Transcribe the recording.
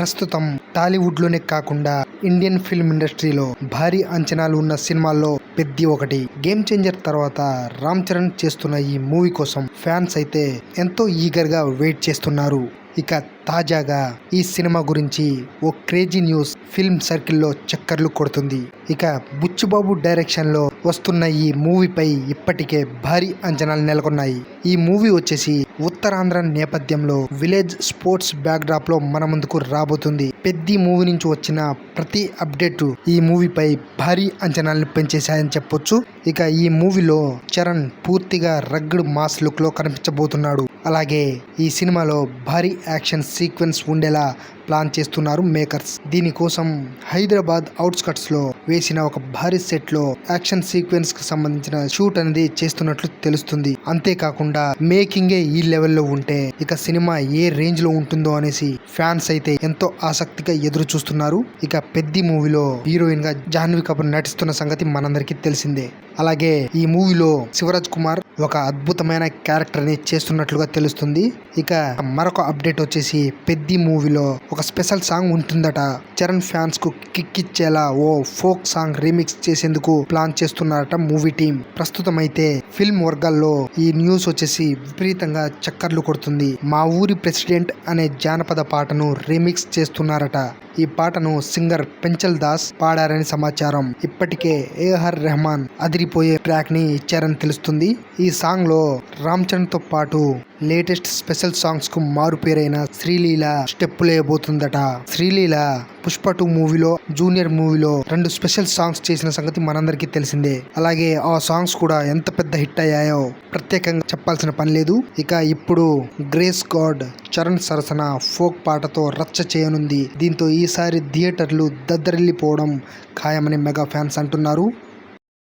ప్రస్తుతం టాలీవుడ్లోనే కాకుండా Indian film ఇండస్ట్రీలో భారీ అంచనాలు ఉన్న సినిమాల్లో పెద్ది ఒకటి. గేమ్ చేంజర్ తర్వాత రామ్ చరణ్ చేస్తున్న ఈ మూవీ కోసం ఫ్యాన్స్ అయితే ఎంతో ఈగర్గా వెయిట్ చేస్తున్నారు. ఇక తాజాగా ఈ సినిమా గురించి ఓ క్రేజీ న్యూస్ ఫిల్మ్ సర్కిల్లో చక్కర్లు కొడుతుంది. ఇక బుచ్చుబాబు డైరెక్షన్లో వస్తున్న ఈ మూవీపై ఇప్పటికే భారీ అంచనాలు నెలకొన్నాయి. ఈ మూవీ వచ్చేసి ఉత్తరాంధ్ర నేపథ్యంలో విలేజ్ స్పోర్ట్స్ బ్యాక్డ్రాప్లో మన ముందుకు రాబోతుంది. పెద్ద మూవీ నుంచి వచ్చిన ప్రతి అప్డేట్ ఈ మూవీపై భారీ అంచనాలను పెంచేశాయని చెప్పొచ్చు. ఇక ఈ మూవీలో చరణ్ పూర్తిగా రగ్డ్ మాస్ లుక్లో కనిపించబోతున్నాడు. అలాగే ఈ సినిమాలో భారీ యాక్షన్ సీక్వెన్స్ ఉండేలా ప్లాన్ చేస్తున్నారు మేకర్స్. దీనికోసం హైదరాబాద్ అవుట్స్కట్స్లో వేసిన ఒక భారీ సెట్లో యాక్షన్ సీక్వెన్స్కి సంబంధించిన షూట్ అనేది చేస్తున్నట్లు తెలుస్తుంది. అంతేకాకుండా మేకింగే ఈ లెవెల్లో ఉంటే ఇక సినిమా ఏ రేంజ్లో ఉంటుందో అనేసి ఫ్యాన్స్ అయితే ఎంతో ఆసక్తిగా ఎదురు చూస్తున్నారు ఇక పెద్ది మూవీలో హీరోయిన్గా జాహ్నవి కపూర్ నటిస్తున్న సంగతి మనందరికీ తెలిసిందే. అలాగే ఈ మూవీలో శివరాజ్ కుమార్ ఒక అద్భుతమైన క్యారెక్టర్ని చేస్తున్నట్లుగా తెలుస్తుంది. ఇక మరొక అప్డేట్ వచ్చేసి పెద్ది మూవీలో ఒక స్పెషల్ సాంగ్ ఉంటుందట. చరణ్ ఫ్యాన్స్కు కిక్ ఇచ్చేలా ఓ ఫోక్ సాంగ్ రీమిక్స్ చేసేందుకు ప్లాన్ చేస్తున్నారట మూవీ టీం ప్రస్తుతం అయితే ఫిల్మ్ వర్గాల్లో ఈ న్యూస్ వచ్చేసి విపరీతంగా చక్కర్లు కొడుతుంది. మా ఊరి ప్రెసిడెంట్ అనే జానపద పాటను రీమిక్స్ చేస్తున్నారట. ఈ పాటను సింగర్ పెంచల్ దాస్ పాడారని సమాచారం. ఇప్పటికే ఏఆర్ రెహమాన్ అదిరిపోయే ట్రాక్ని ఇచ్చారని తెలుస్తుంది. ఈ సాంగ్లో రామ్ చరణ్తో పాటు లేటెస్ట్ స్పెషల్ సాంగ్స్కు మారు పేరైన శ్రీలీల స్టెప్పులు శ్రీలీల పుష్ప టూ మూవీలో జూనియర్ మూవీలో రెండు స్పెషల్ సాంగ్స్ చేసిన సంగతి మనందరికీ తెలిసిందే. అలాగే ఆ సాంగ్స్ కూడా ఎంత పెద్ద హిట్ అయ్యాయో ప్రత్యేకంగా చెప్పాల్సిన పని లేదు. ఇక ఇప్పుడు గ్రేస్ గాడ్ చరణ్ సరసన ఫోక్ పాటతో రచ్చ చేయనుంది. దీంతో ఈసారి థియేటర్లు దద్దరిల్లిపోవడం ఖాయమని మెగా ఫ్యాన్స్ అంటున్నారు.